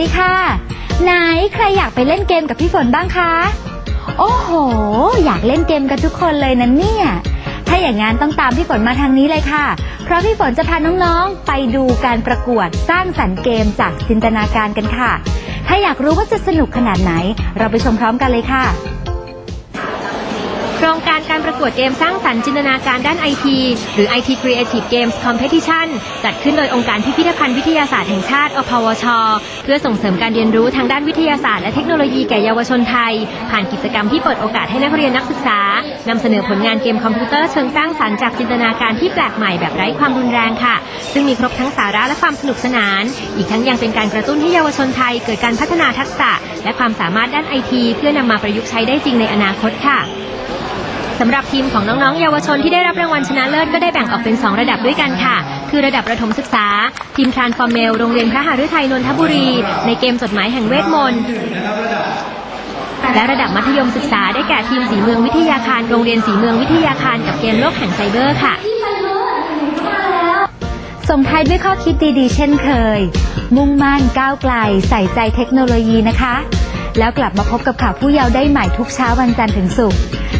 ดีค่ะ ไหนใครอยากไปเล่นเกมกับพี่ฝนบ้างคะ โอ้โห อยากเล่นเกมกันทุกคนเลยนะเนี่ย ถ้าอย่างนั้นต้องตามพี่ฝนมาทางนี้เลยค่ะ เพราะพี่ฝนจะพาน้องๆ ไปดูการประกวดสร้างสรรค์เกมจากจินตนาการกันค่ะ ถ้าอยากรู้ว่าจะสนุกขนาดไหน เราไปชมพร้อมกันเลยค่ะ ครงการการประกวดเกมสร้างสรรค์จินตนาการด้านไอทีหรือ IT Creative Games Competition จัดขึ้นโดยองค์การพิพิธภัณฑ์วิทยาศาสตร์แห่งชาติ อพวช เพื่อส่งเสริมการเรียนรู้ทางด้านวิทยาศาสตร์และเทคโนโลยีแก่เยาวชนไทย ผ่านกิจกรรมที่เปิดโอกาสให้นักเรียนนักศึกษานำเสนอผลงานเกมคอมพิวเตอร์เชิงสร้างสรรค์จากจินตนาการที่แปลกใหม่แบบไร้ความรุนแรงค่ะ ซึ่งมีครบทั้งสาระและความสนุกสนาน อีกทั้งยังเป็นการกระตุ้นให้เยาวชนไทย เกิดการพัฒนาทักษะ และความสามารถด้านไอทีเพื่อนำมาประยุกต์ใช้ได้จริงในอนาคตค่ะ สำหรับทีมของน้องๆ เยาวชนที่ได้รับรางวัลชนะเลิศก็ได้แบ่งออกเป็น 2 ระดับด้วยกันค่ะ คือระดับประถมศึกษา ทีมทรานฟอร์เมล โรงเรียนพระหฤทัยนนทบุรี ในเกมจดหมายแห่งเวทมนต์และระดับมัธยมศึกษาได้แก่ทีมสีเมืองวิทยาคารโรงเรียนสีเมืองวิทยาคารกับเกมโลกแห่งไซเบอร์ค่ะ ส่งท้ายด้วยข้อคิดดีๆ เช่นเคย มุ่งมั่นก้าวไกล ใส่ใจเทคโนโลยีนะคะ แล้วกลับมาพบกับข่าวผู้เยาว์ได้ใหม่ทุกเช้าวันจันทร์ถึงศุกร์